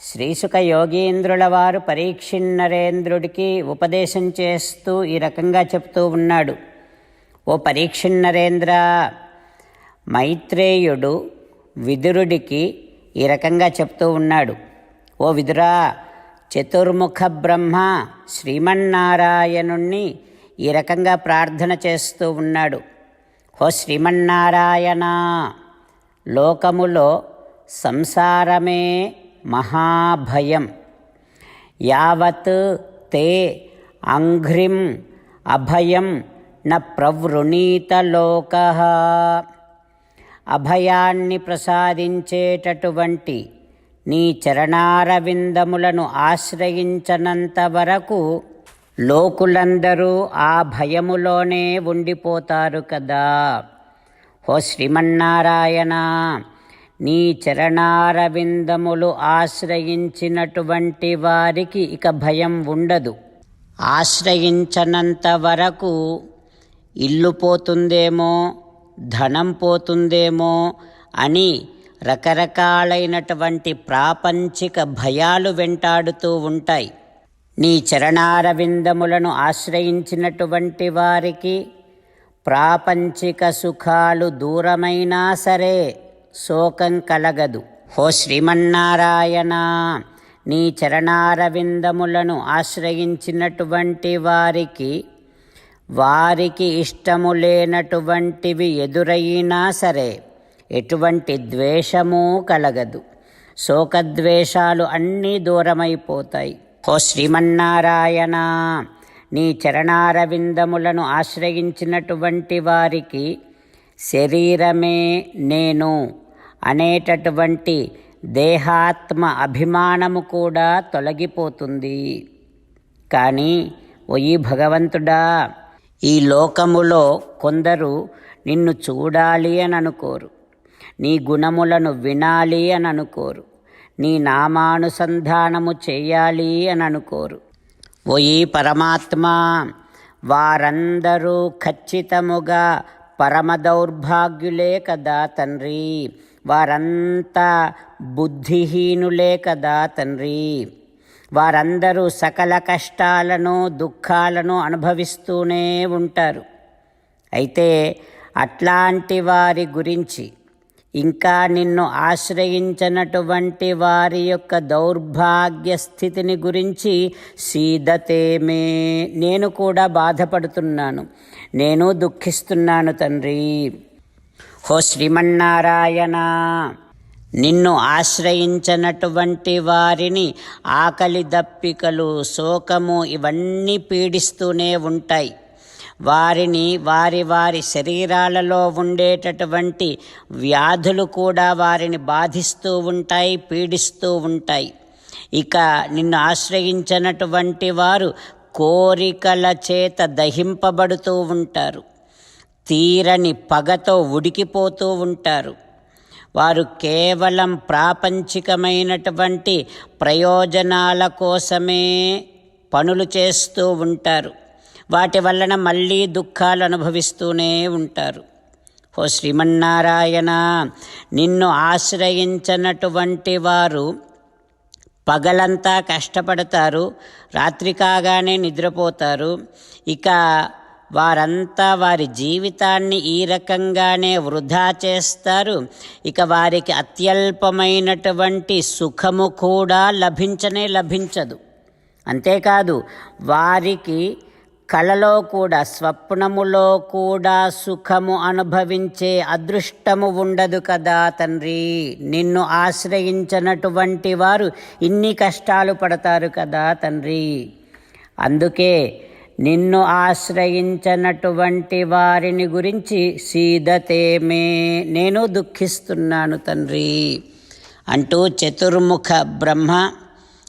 శ్రీసుక యోగీంద్రుల వారు పరీక్షిన్నరేంద్రుడికి ఉపదేశం చేస్తూ ఈ రకంగా చెప్తూ ఉన్నాడు. ఓ పరీక్షిన్నరేంద్ర మైత్రేయుడు విదురుడికి ఈ రకంగా చెప్తూ ఉన్నాడు. ఓ విదురా చతుర్ముఖ బ్రహ్మ శ్రీమన్నారాయణుణ్ణి ఈ రకంగా ప్రార్థన చేస్తూ ఉన్నాడు. ఓ శ్రీమన్నారాయణ లోకములో సంసారమే మహాభయం. యావత్ తే అంఘ్రిం అభయం న ప్రవృణీత లోక. అభయాన్ని ప్రసాదించేటటువంటి నీ చరణారవిందములను ఆశ్రయించనంత వరకు లోకులందరూ ఆ భయములోనే ఉండిపోతారు కదా. ఓ శ్రీమన్నారాయణ! నీ చరణారవిందములు ఆశ్రయించినటువంటి వారికి ఇక భయం ఉండదు. ఆశ్రయించనంత వరకు ఇల్లు పోతుందేమో ధనం పోతుందేమో అని రకరకాలైనటువంటి ప్రాపంచిక భయాలు వెంటాడుతూ ఉంటాయి. నీ చరణారవిందములను ఆశ్రయించినటువంటి వారికి ప్రాపంచిక సుఖాలు దూరమైనా సరే శోకం కలగదు. హో శ్రీమన్నారాయణ నీ చరణారవిందములను ఆశ్రయించినటువంటి వారికి వారికి ఇష్టము లేనటువంటివి ఎదురైనా సరే ఎటువంటి ద్వేషము కలగదు. శోకద్వేషాలు అన్నీ దూరమైపోతాయి. ఓ శ్రీమన్నారాయణ నీ చరణారవిందములను ఆశ్రయించినటువంటి వారికి శరీరమే నేను. అనేటటువంటి దేహాత్మ అభిమానము కూడా తొలగిపోతుంది. కానీ ఓ భగవంతుడా ఈ లోకములో కొందరు నిన్ను చూడాలి అని అనుకోరు నీ గుణములను వినాలి అని అనుకోరు నీ నామానుసంధానము చేయాలి అని అనుకోరు ఓ పరమాత్మ వారందరూ ఖచ్చితముగా పరమ దౌర్భాగ్యులే కదా తండ్రి. వారంతా బుద్ధిహీనులే కదా తండ్రి. వారందరూ సకల కష్టాలను దుఃఖాలను అనుభవిస్తూనే ఉంటారు. అయితే అట్లాంటి వారి గురించి ఇంకా నిన్ను ఆశ్రయించినటువంటి వారి యొక్క దౌర్భాగ్య స్థితిని గురించి సీదతేమే నేను కూడా బాధపడుతున్నాను. నేను దుఃఖిస్తున్నాను తండ్రి. హో శ్రీమన్నారాయణ. నిన్ను ఆశ్రయించినటువంటి వారిని ఆకలి దప్పికలు శోకము ఇవన్నీ పీడిస్తూనే ఉంటాయి. వారిని వారి వారి శరీరాలలో ఉండేటటువంటి వ్యాధులు కూడా వారిని బాధిస్తూ ఉంటాయి పీడిస్తూ ఉంటాయి. ఇక నిన్ను ఆశ్రయించినటువంటి వారు కోరికల చేత దహింపబడుతూ ఉంటారు. తీరని పగతో ఉడికిపోతూ ఉంటారు. వారు కేవలం ప్రాపంచికమైనటువంటి ప్రయోజనాల కోసమే పనులు చేస్తూ ఉంటారు. వాటి వలన మళ్ళీ దుఃఖాలు అనుభవిస్తూనే ఉంటారు. ఓ శ్రీమన్నారాయణ నిన్ను ఆశ్రయించనటువంటి వారు పగలంతా కష్టపడతారు రాత్రి కాగానే నిద్రపోతారు. ఇక వారంతా వారి జీవితాన్ని ఈ రకంగానే వృధా చేస్తారు. ఇక వారికి అత్యల్పమైనటువంటి సుఖము కూడా లభించనే లభించదు. అంతేకాదు వారికి కలలో కూడా స్వప్నములో కూడా సుఖము అనుభవించే అదృష్టము ఉండదు కదా తండ్రి. నిన్ను ఆశ్రయించినటువంటి వారు ఇన్ని కష్టాలు పడతారు కదా తండ్రి. అందుకే నిన్ను ఆశ్రయించినటువంటి వారిని గురించి సీదతేమే నేను దుఃఖిస్తున్నాను తండ్రి అంటూ చతుర్ముఖ బ్రహ్మ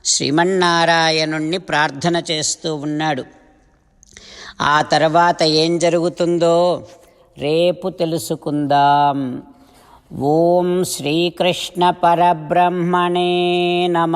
శ్రీమన్నారాయణుణ్ణి ప్రార్థన చేస్తూ ఉన్నాడు. ఆ తర్వాత ఏం జరుగుతుందో రేపు తెలుసుకుందాం. ఓం శ్రీకృష్ణ పరబ్రహ్మణే నమ.